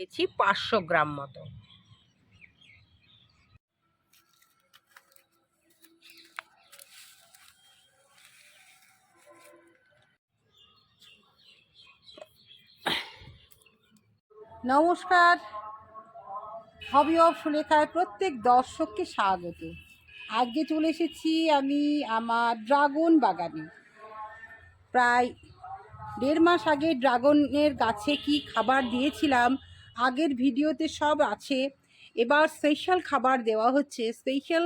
দিয়েছি পাঁচশো গ্রাম মতো। নমস্কার। হবি অফ সুলেখায় প্রত্যেক দর্শককে স্বাগত। আজকে চলে এসেছি আমি আমার ড্রাগন বাগানে। প্রায় দেড় মাস আগে ড্রাগনের গাছে কি খাবার দিয়েছিলাম আগের ভিডিওতে সব আছে। এবার স্পেশাল খাবার দেওয়া হচ্ছে। স্পেশাল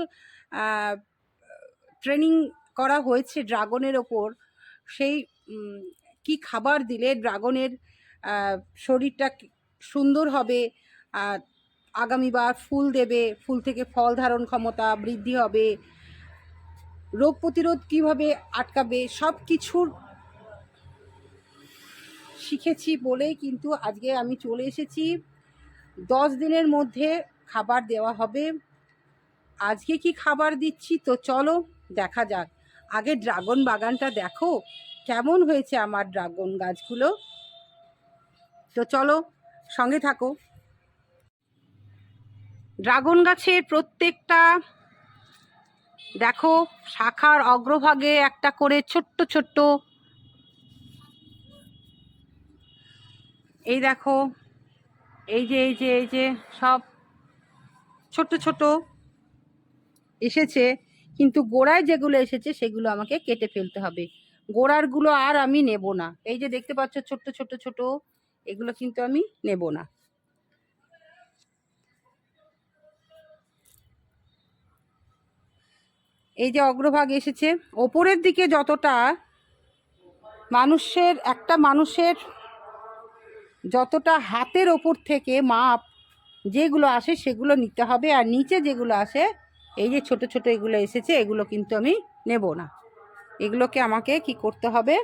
ট্রেনিং করা হয়েছে ড্রাগনের ওপর। সেই কি খাবার দিলে ড্রাগনের শরীরটা সুন্দর হবে আগামীবার ফুল দেবে, ফুল থেকে ফল ধারণ ক্ষমতা বৃদ্ধি হবে, রোগ প্রতিরোধ কীভাবে আটকাবে সব কিছুর শিখেছি বলেই কিন্তু আজকে আমি চলে এসেছি। দশ দিনের মধ্যে খাবার দেওয়া হবে। আজকে কি খাবার দিচ্ছি? তো চলো দেখা যাক। আগে ড্রাগন বাগানটা দেখো। কেমন হয়েছে আমার ড্রাগন গাছগুলো? তো চলো সঙ্গে থাকো। ড্রাগন গাছের প্রত্যেকটা দেখো, শাখার অগ্রভাগে একটা করে ছোট্ট ছোট্ট এই দেখো, এই যে এই যে এই যে, সব ছোট ছোট এসেছে, কিন্তু গোড়ায় যেগুলো এসেছে, সেগুলো আমাকে কেটে ফেলতে হবে। গোড়ারগুলো আর আমি নেব না। এই যে দেখতে পাচ্ছ, ছোট্ট ছোট ছোট এগুলো কিন্তু আমি নেব না। এই যে অগ্রভাগ এসেছে, ওপরের দিকে যতটা মানুষের, একটা মানুষের যতটা হাতের ওপর থেকে মাপ যেগুলো আসে সেগুলো নিতে হবে আর নিচে যেগুলো আসে, এই যে ছোট ছোট এগুলো এসেছে, এগুলো কিন্তু আমি নেব না। এগুলোকে আমাকে কি করতে হবে?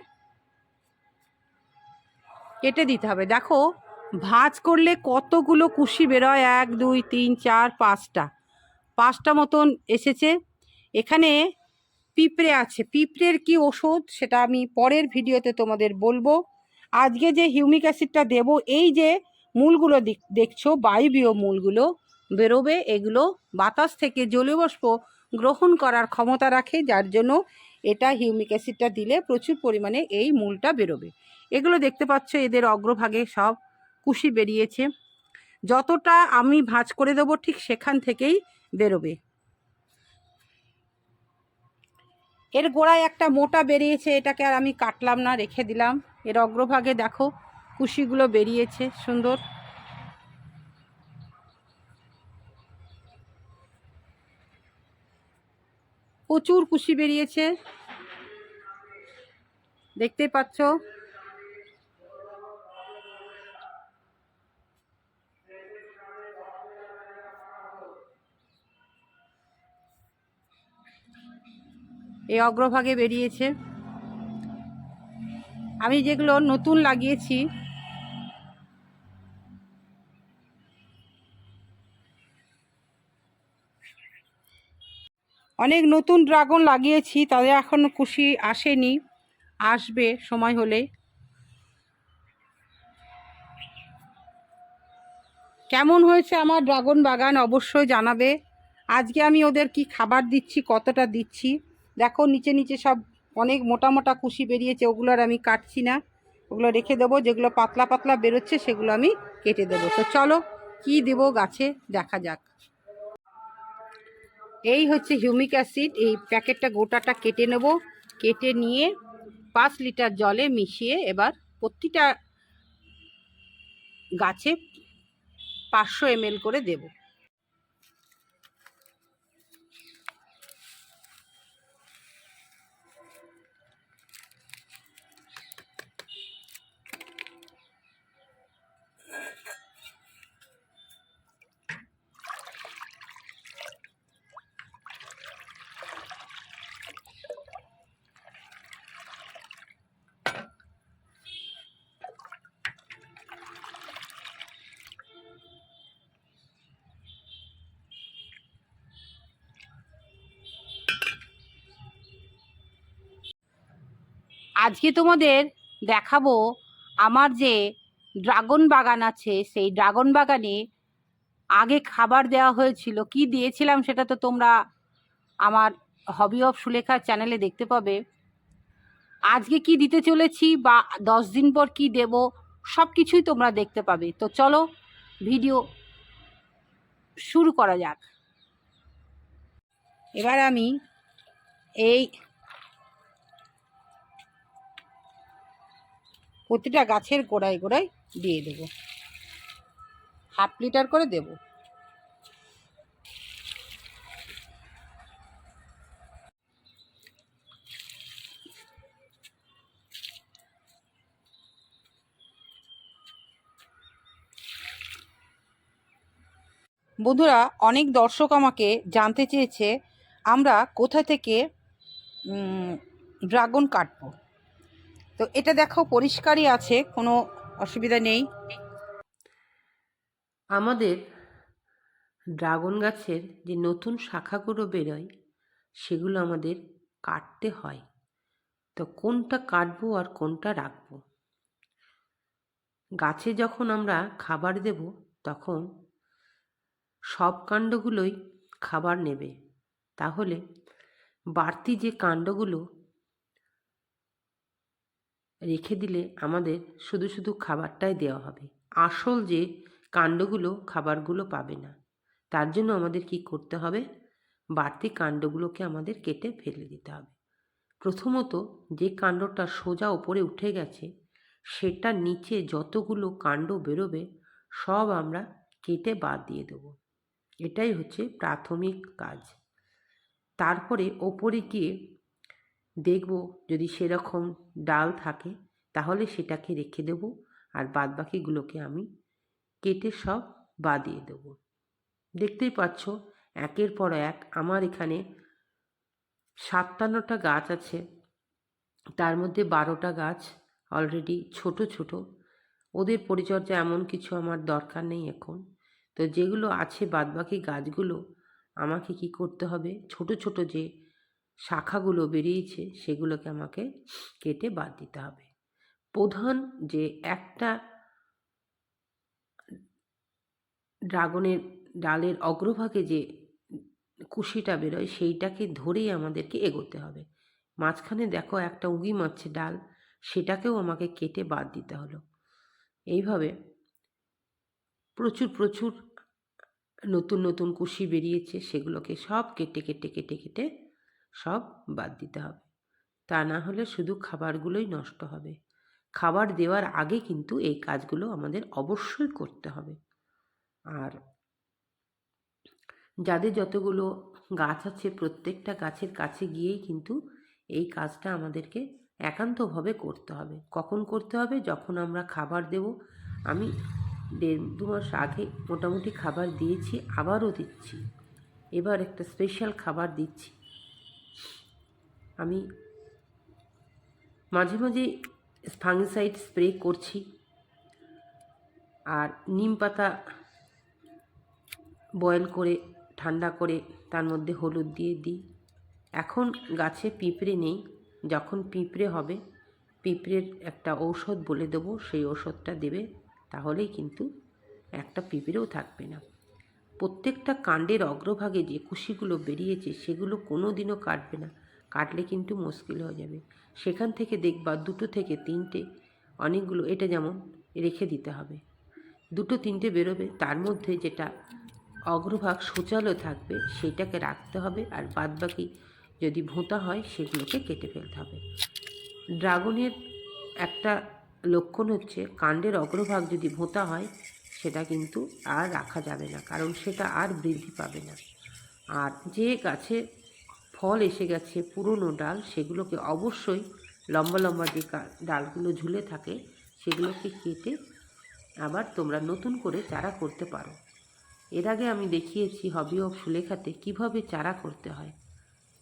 কেটে দিতে হবে। দেখো, ভাঁজ করলে কতগুলো কুশি বেরোয়? এক, দুই, তিন, চার, পাঁচটা। পাঁচটা মতন এসেছে। এখানে পিঁপড়ে আছে। পিঁপড়ের কি ওষুধ সেটা আমি পরের ভিডিওতে তোমাদের বলব। আজকে যে হিউমিক অ্যাসিডটা দেব, এই যে মূলগুলো দেখছ, বায়বীয় মূলগুলো বেরোবে, এগুলো বাতাস থেকে জলীয় বাষ্প গ্রহণ করার ক্ষমতা রাখে, যার জন্য এটা হিউমিক অ্যাসিডটা দিলে প্রচুর পরিমাণে এই মূলটা বেরোবে। এগুলো দেখতে পাচ্ছ, এদের অগ্রভাগে সব কুশি বেরিয়েছে। যতটা আমি ভাঁজ করে দেবো, ঠিক সেখান থেকেই বেরোবে। এর গোড়ায় একটা মোটা বেরিয়েছে, এটাকে আর আমি কাটলাম না, রেখে দিলাম। এর অগ্রভাগে দেখো কুশিগুলো বেরিয়েছে সুন্দর। প্রচুর কুশি বেরিয়েছে। দেখতে পাচ্ছ? এই অগ্রভাগে বেরিয়েছে। আমি যেগুলো নতুন লাগিয়েছি, অনেক নতুন ড্রাগন লাগিয়েছি, তাদের এখনও খুশি আসেনি, আসবে সময় হলে। কেমন হয়েছে আমার ড্রাগন বাগান অবশ্যই জানাবে। আজকে আমি ওদের কি খাবার দিচ্ছি, কতটা দিচ্ছি, দেখো নিচে নিচে সব অনেক মোটা মোটা কুশি বেরিয়েছে, ওগুলো আর আমি কাটছি না। ওগুলো রেখে দেবো, যেগুলো পাতলা পাতলা বেরোচ্ছে সেগুলো আমি কেটে দেবো। তো চলো, কি দেবো গাছে? দেখা যাক। এই হচ্ছে হিউমিক অ্যাসিড, এই প্যাকেটটা গোটাটা কেটে নেব। কেটে নিয়ে পাঁচ লিটার জলে মিশিয়ে এবার প্রতিটা গাছে পাঁচশো এমএল করে দেব। আজকে তোমাদের দেখাবো আমার যে ড্রাগন বাগান আছে, সেই ড্রাগন বাগানে আগে খাবার দেওয়া হয়েছিল। কি দিয়েছিলাম সেটা তো তোমরা আমার হবি অফ সুলেখা চ্যানেলে দেখতে পাবে। আজকে কি দিতে চলেছি বা দশ দিন পর কি দেব সব কিছুই তোমরা দেখতে পাবে। তো চলো ভিডিও শুরু করা যাক। এবার আমি এই প্রতিটা গাছের গোড়ায় গোড়ায় দিয়ে দেবো। হাফ লিটার করে দেব। বন্ধুরা, অনেক দর্শক আমাকে জানতে চেয়েছে, আমরা কোথা থেকে ড্রাগন কাটবো? তো এটা দেখো পরিষ্কারই আছে, কোনো অসুবিধা নেই। আমাদের ড্রাগন গাছের যে নতুন শাখাগুলো বেরোয়, সেগুলো আমাদের কাটতে হয়। তো কোনটা কাটবো আর কোনটা রাখব? গাছে যখন আমরা খাবার দেব, তখন সব কাণ্ডগুলোই খাবার নেবে। তাহলে বাড়তি যে কাণ্ডগুলো রেখে দিলে আমাদের শুধু শুধু খাবারটাই দেওয়া হবে। আসল যে কাণ্ডগুলো খাবারগুলো পাবে না, তার জন্য আমাদের কি করতে হবে? বাড়তি কাণ্ডগুলোকে আমাদের কেটে ফেলে দিতে হবে। প্রথমত যে কাণ্ডটা সোজা ওপরে উঠে গেছে, সেটা নিচে যতগুলো কাণ্ড বেরোবে, সব আমরা কেটে বাদ দিয়ে দেব। এটাই হচ্ছে প্রাথমিক কাজ। তারপরে ওপরে গিয়ে দেখব যদি সেরকম ডাল থাকে, তাহলে সেটাকে রেখে দেব আর বাদ বাকিগুলোকে আমি কেটে সব বাদিয়ে দেব। দেখতেই পাচ্ছ, একের পর এক আমার এখানে সাতান্নটা গাছ আছে। তার মধ্যে বারোটা গাছ অলরেডি ছোট ছোট। ওদের পরিচর্যা এমন কিছু আমার দরকার নেই এখন। তো যেগুলো আছে বাদবাকি গাছগুলো, আমাকে কি করতে হবে? ছোট ছোট যে শাখাগুলো বেরিয়েছে, সেগুলোকে আমাকে কেটে বাদ দিতে হবে। প্রধান যে একটা ড্রাগনের ডালের অগ্রভাগে যে কুশিটা বেরোয়, সেইটাকে ধরেই আমাদেরকে এগোতে হবে। মাঝখানে দেখো একটা উঁগি মারছে ডাল, সেটাকেও আমাকে কেটে বাদ দিতে হলো। এইভাবে প্রচুর প্রচুর নতুন নতুন কুশি বেরিয়েছে, সেগুলোকে সব কেটে কেটে কেটে কেটে সব বাদ দিতে হবে। তা না হলে শুধু খাবারগুলোই নষ্ট হবে। খাবার দেওয়ার আগে কিন্তু এই কাজগুলো আমাদের অবশ্যই করতে হবে। আর যাদের যতগুলো গাছ আছে, প্রত্যেকটা গাছের কাছে গিয়েই কিন্তু এই কাজটা আমাদেরকে একান্তভাবে করতে হবে। কখন করতে হবে? যখন আমরা খাবার দেব। আমি দেড় দু মাস আগে মোটামুটি খাবার দিয়েছি, আবারও দিচ্ছি। এবার একটা স্পেশাল খাবার দিচ্ছি। আমি মাঝে মাঝে ফাঙ্গিসাইড স্প্রে করছি আর নিম পাতা বয়েল করে, ঠান্ডা করে তার মধ্যে হলুদ দিয়ে দিই। এখন গাছে পিঁপড়ে নেই, যখন পিঁপড়ে হবে, পিঁপড়ের একটা ঔষধ বলে দেবো, সেই ওষুধটা দেবে, তাহলেই কিন্তু একটা পিঁপড়েও থাকবে না। প্রত্যেকটা কাণ্ডের অগ্রভাগে যে কুশিগুলো বেরিয়েছে, সেগুলো কোনো দিনও কাটবে না। কাটলে কিন্তু মুশকিল হয়ে যাবে। সেখান থেকে দেখবা দুটো থেকে তিনটে অনেকগুলো, এটা যেমন রেখে দিতে হবে। দুটো তিনটে বেরোবে, তার মধ্যে যেটা অগ্রভাগ শৌচালয় থাকবে, সেটাকে রাখতে হবে আর বাদবাকি যদি ভোঁতা হয়, সেগুলোকে কেটে ফেলতে হবে। ড্রাগনের একটা লক্ষণ হচ্ছে, কাণ্ডের অগ্রভাগ যদি ভোঁতা হয় সেটা কিন্তু আর রাখা যাবে না, কারণ সেটা আর বৃদ্ধি পাবে না। আর যে গাছে ফল এসে গেছে, পুরনো ডাল, সেগুলোকে অবশ্যই লম্বা লম্বা যে ডালগুলো ঝুলে থাকে, সেগুলোকে কেটে আবার তোমরা নতুন করে চারা করতে পারো। এর আগে আমি দেখিয়েছি হবি অফ সুলেখাতে কীভাবে চারা করতে হয়।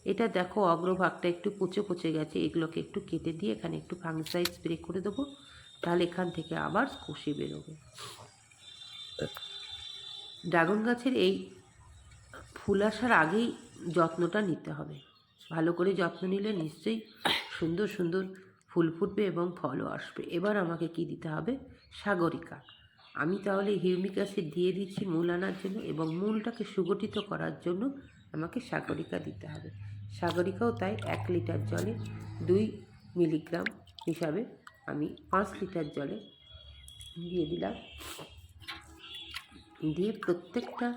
এটা দেখো অগ্রভাগটা একটু পচে পচে গেছে, এগুলোকে একটু কেটে দিয়ে এখানে একটু ফাঙ্গিসাইড স্প্রে করে দেবো, তাহলে এখান থেকে আবার কষে বেরোবে। ড্রাগন গাছের এই ফুল আসার আগেই যত্নটা নিতে হবে। ভালো করে যত্ন নিলে নিশ্চয়ই সুন্দর সুন্দর ফুল ফুটবে এবং ফলও আসবে। এবার আমাকে কি দিতে হবে? সাগরিকা। আমি তাহলে হিউমিক অ্যাসিড দিয়ে দিচ্ছি মূল আনার জন্য এবং মূলটাকে সুগঠিত করার জন্য আমাকে সাগরিকা দিতে হবে। সাগরিকাও তাই এক লিটার জলে দুই মিলিগ্রাম হিসাবে আমি পাঁচ লিটার জলে দিয়ে দিলাম। দিয়ে প্রত্যেকটা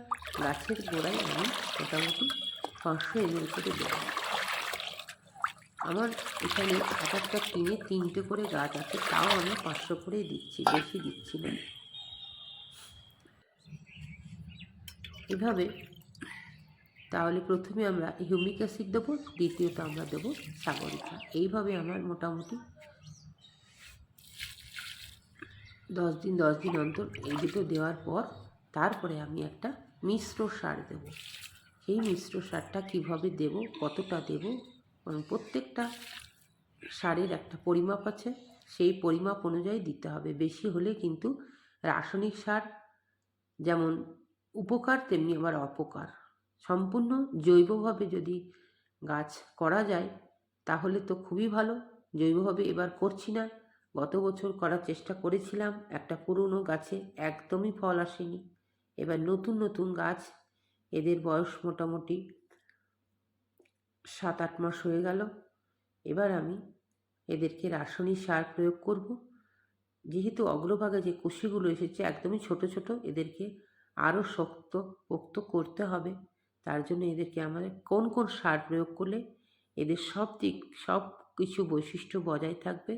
গাছের গোড়ায় আমি মোটামুটি পাঁচশো এমএল করে দেবো। আমার এখানে একটা টিনে তিনটে করে গাছ আছে, তাও আমি পাঁচশো করেই দিচ্ছি, বেশি দিচ্ছি না। এভাবে তাহলে প্রথমে আমরা হিউমিক অ্যাসিড দেবো, দ্বিতীয়ত আমরা দেবো সাগরিকা। এইভাবে আমার মোটামুটি দশ দিন দশ দিন অন্তর এই দুটো দেওয়ার পর তারপরে আমি একটা মিশ্র সার দেব। সেই মিশ্র সারটা কীভাবে দেব, কতটা দেব কারণ প্রত্যেকটা সারের একটা পরিমাপ আছে, সেই পরিমাপ অনুযায়ী দিতে হবে। বেশি হলে কিন্তু রাসায়নিক সার যেমন উপকার, তেমনি আবার অপকার। সম্পূর্ণ জৈবভাবে যদি গাছ করা যায়, তাহলে তো খুবই ভালো। জৈবভাবে এবার করছি না। গত বছর করার চেষ্টা করেছিলাম, একটা পুরনো গাছে একদমই ফল আসেনি। এবার নতুন নতুন গাছ। এদের বয়স মোটামুটি সাত, আট মাস হয়ে গেল। এবার আমি এদেরকে রাসায়নিক সার প্রয়োগ করব। যেহেতু অগ্রভাগে যে কুশিগুলো এসেছে, একদমই ছোট ছোট, এদেরকে আরও শক্ত পোক্ত করতে হবে। তার জন্য এদেরকে আমাদের কোন কোন সার প্রয়োগ করলে এদের সব দিক, সব কিছু বৈশিষ্ট্য বজায় থাকবে,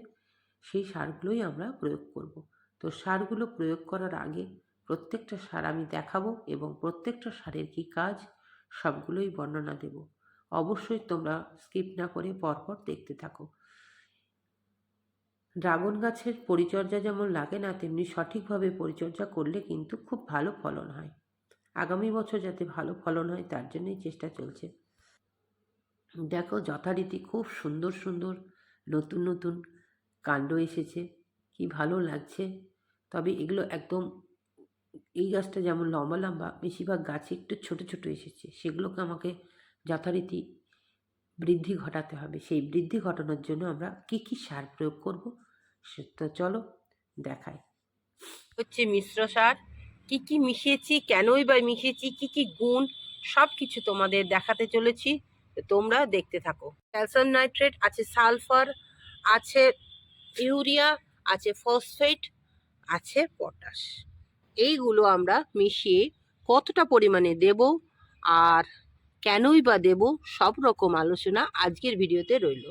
সেই সারগুলোই আমরা প্রয়োগ করব। তো সারগুলো প্রয়োগ করার আগে প্রত্যেকটা সার আমি দেখাবো এবং প্রত্যেকটা সারের কী কাজ সবগুলোই বর্ণনা দেব। অবশ্যই তোমরা স্কিপ না করে পরপর দেখতে থাকো। ড্রাগন গাছের পরিচর্যা যেমন লাগে না, তেমনি সঠিকভাবে পরিচর্যা করলে কিন্তু খুব ভালো ফলন হয়। আগামী বছর যাতে ভালো ফলন হয় তার জন্যই চেষ্টা চলছে। দেখো যথারীতি খুব সুন্দর সুন্দর নতুন নতুন কাণ্ড এসেছে। কি ভালো লাগছে। তবে এগুলো একদম এই গাছটা যেমন লম্বা লম্বা, বেশিরভাগ গাছে একটু ছোট ছোট এসেছে। সেগুলোকে আমাকে যথারীতি বৃদ্ধি ঘটাতে হবে। সেই বৃদ্ধি ঘটানোর জন্য আমরা কী কী সার প্রয়োগ করব সে তো চলো দেখাই। হচ্ছে মিশ্র সার, কি কি মিশিয়েছি, কেনই বা মিশিয়েছি, কি কি গুণ সব কিছু তোমাদের দেখাতে চলেছি। তোমরা দেখতে থাকো। ক্যালসিয়াম নাইট্রেট, আছে সালফার, আছে ইউরিয়া, আছে ফসফেট, আছে পটাশ। এইগুলো আমরা মিশিয়ে কতটা পরিমাণে দেব আর কেনই বা দেব, সব রকম আলোচনা আজকের ভিডিওতে রইল।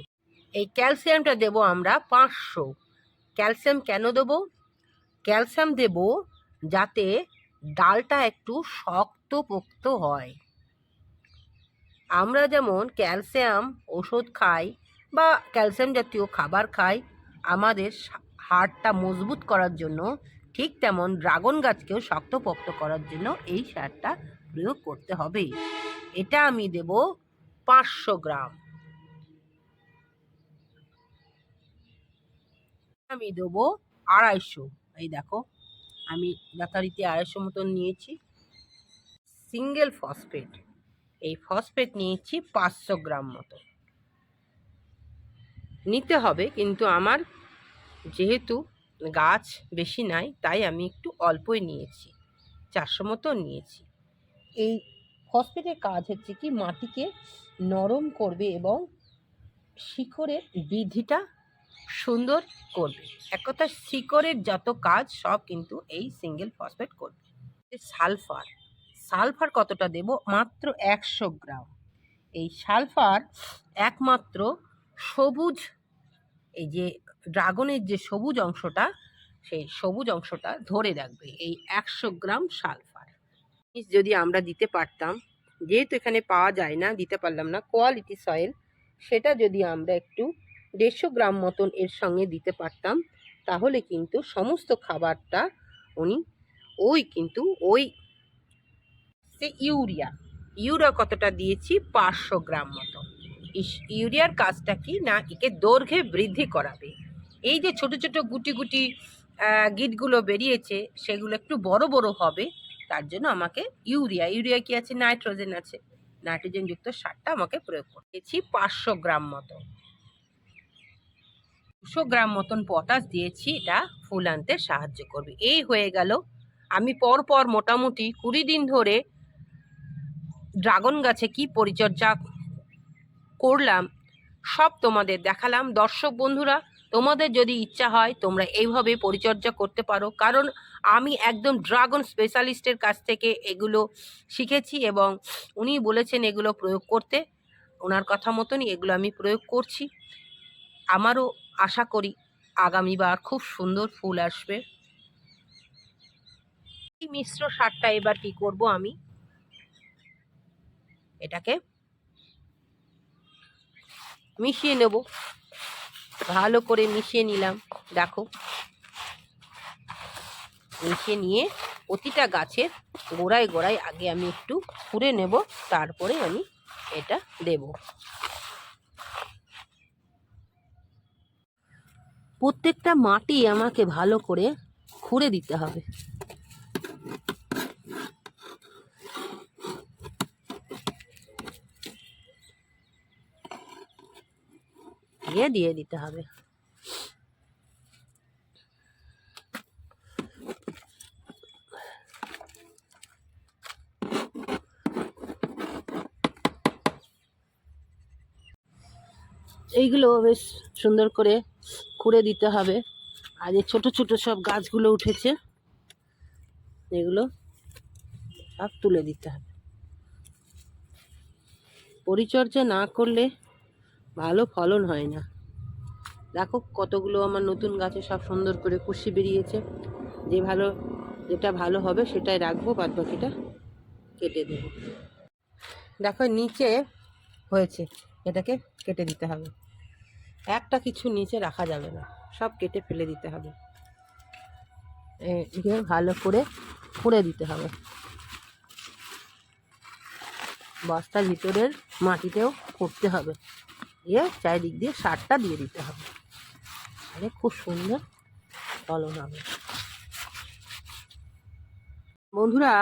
এই ক্যালসিয়ামটা দেব আমরা পাঁচশো। ক্যালসিয়াম কেন দেবো? ক্যালসিয়াম দেব যাতে ডালটা একটু শক্তপোক্ত হয়। আমরা যেমন ক্যালসিয়াম ওষুধ খাই বা ক্যালসিয়াম জাতীয় খাবার খাই, আমাদের হাড়টা মজবুত করার জন্য ঠিক তেমন ড্রাগন গাছকেও শক্তপোক্ত করার জন্য এই সারটা প্রয়োগ করতে হবে। এটা আমি দেব পাঁচশো গ্রাম। আমি দেবো আড়াইশো। এই দেখো, আমি যথারীতি আড়াইশো মতন নিয়েছি। Single phosphate. এই ফসফেট নিয়েছি পাঁচশো গ্রাম মতো। নিতে হবে, কিন্তু আমার যেহেতু গাছ বেশি নাই, তাই আমি একটু অল্পই নিয়েছি, চারশো মতো নিয়েছি। এই ফসফেটের কাজ হচ্ছে কি, মাটিকে নরম করবে এবং শিকড়ের বৃদ্ধিটা সুন্দর করবে। এক কথা শিকড়ের যত কাজ, সব কিন্তু এই সিঙ্গেল ফসফেট করবে। সালফার সালফার কতটা দেব? মাত্র একশো গ্রাম। এই সালফার একমাত্র সবুজ, এই যে ড্রাগনের যে সবুজ অংশটা, সেই সবুজ অংশটা ধরে রাখবে এই একশো গ্রাম সালফার। যদি আমরা দিতে পারতাম, যেহেতু এখানে পাওয়া যায় না, দিতে পারলাম না কোয়ালিটি সয়েল সেটা যদি আমরা একটু দেড়শো গ্রাম মতন এর সঙ্গে দিতে পারতাম, তাহলে কিন্তু সমস্ত খাবারটা উনি ওই কিন্তু ওই সে ইউরিয়া ইউরিয়া কতটা দিয়েছি? পাঁচশো গ্রাম মতো ইউরিয়ার কাজটা কি? না, একে দৈর্ঘ্যে বৃদ্ধি করাবে। এই যে ছোট ছোট গুটি গুটি গিটগুলো বেরিয়েছে, সেগুলো একটু বড় বড় হবে, তার জন্য আমাকে ইউরিয়া ইউরিয়া কি আছে? নাইট্রোজেন আছে। নাইট্রোজেনযুক্ত সারটা আমাকে প্রয়োগ করতেছি পাঁচশো গ্রাম মতো। দুশো গ্রাম মতন পটাশ দিয়েছি, এটা ফুল আনতে সাহায্য করবে। এই হয়ে গেল। আমি পর পর মোটামুটি কুড়ি দিন ধরে ড্রাগন গাছে কি পরিচর্যা করলাম, সব তোমাদের দেখালাম। দর্শক বন্ধুরা তোমাদের যদি ইচ্ছা হয়, তোমরা এইভাবে পরিচর্যা করতে পারো। কারণ আমি একদম ড্রাগন স্পেশালিস্টের কাছ থেকে এগুলো শিখেছি এবং উনি বলেছেন এগুলো প্রয়োগ করতে। ওনার কথা মতনই এগুলো আমি প্রয়োগ করছি। আমারও আশা করি আগামীবার খুব সুন্দর ফুল আসবে। এই মিশ্র সারটা এবার কি করব আমি? এটাকে মিশিয়ে নেব। ভালো করে মিশিয়ে নিলাম। দেখো। মিশিয়ে নিয়ে প্রতিটা গাছের গোড়ায় গোড়ায় আগে আমি একটু খুঁড়ে নেব, তারপরে আমি এটা দেব। প্রত্যেকটা মাটি আমাকে ভালো করে খুঁড়ে দিতে হবে। দিয়ে দিয়ে দিতে হবে। এইগুলো বেশ সুন্দর করে খুঁড়ে দিতে হবে। আর এই ছোটো ছোটো সব গাছগুলো উঠেছে, এগুলো সব তুলে দিতে হবে। পরিচর্যা না করলে ভালো ফলন হয় না। দেখো কতগুলো আমার নতুন গাছে সব সুন্দর করে কুশি বেরিয়েছে। যে ভালো, যেটা ভালো হবে সেটাই রাখব বাদ বাকিটা কেটে দেবো। দেখো নিচে হয়েছে, এটাকে কেটে দিতে হবে। একটা কিছু নিচে রাখা যাবে না, সব কেটে ফেলে দিতে হবে। এগুলো ভালো করে খুঁড়ে দিতে হবে। বস্তার ভিতরের মাটিতেও করতে হবে। দিয়ে চারিদিক দিয়ে সারটা দিয়ে দিতে হবে। তাহলে খুব সুন্দর ফলন হবে। বন্ধুরা,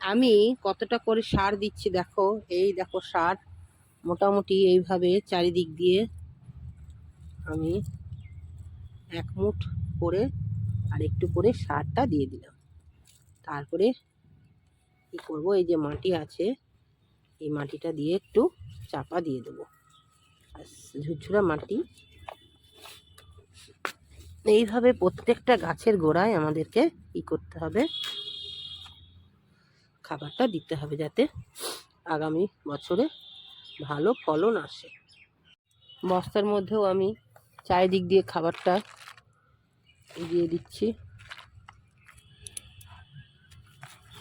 আমি কতটা করে সার দিচ্ছি দেখো। এই দেখো সার, মোটামুটি এইভাবে চারিদিক দিয়ে আমি এক মুঠ করে আর একটু করে সারটা দিয়ে দিলাম। তারপরে কী করব? এই যে মাটি আছে, এই মাটিটা দিয়ে একটু চাপা দিয়ে দেবো। ঝুরঝুরা মাটি। এইভাবে প্রত্যেকটা গাছের গোড়ায় আমাদেরকে ই করতে হবে। খাবারটা দিতে হবে যাতে আগামী বছরে ভালো ফলন আসে। বস্তার মধ্যেও আমি চারিদিক দিয়ে খাবারটা দিয়ে দিচ্ছি।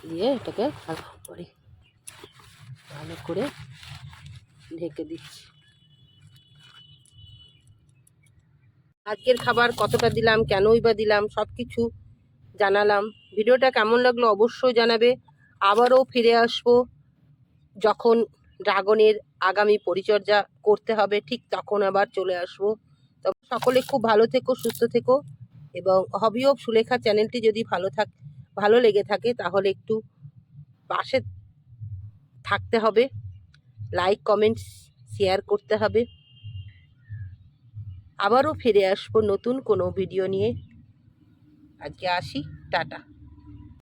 দিয়ে এটাকে ভালো করে ভালো করে ঢেকে দিচ্ছি। আজকের খাবার কতটা দিলাম, কেনই বা দিলাম সব কিছু জানালাম। ভিডিওটা কেমন লাগল অবশ্যই জানাবে। আবারও ফিরে আসব যখন ড্রাগনের আগামী পরিচর্যা করতে হবে, ঠিক তখন আবার চলে আসব। তো সকলে খুব ভালো থেকো, সুস্থ থেকো এবং হবি অফ সুলেখা চ্যানেলটি যদি ভালো থাক, ভালো লেগে থাকে তাহলে একটু পাশে থাকতে হবে। লাইক কমেন্টস শেয়ার করতে হবে। আবারও ফিরে আসব নতুন কোনো ভিডিও নিয়ে। আজকে আসি টাটা।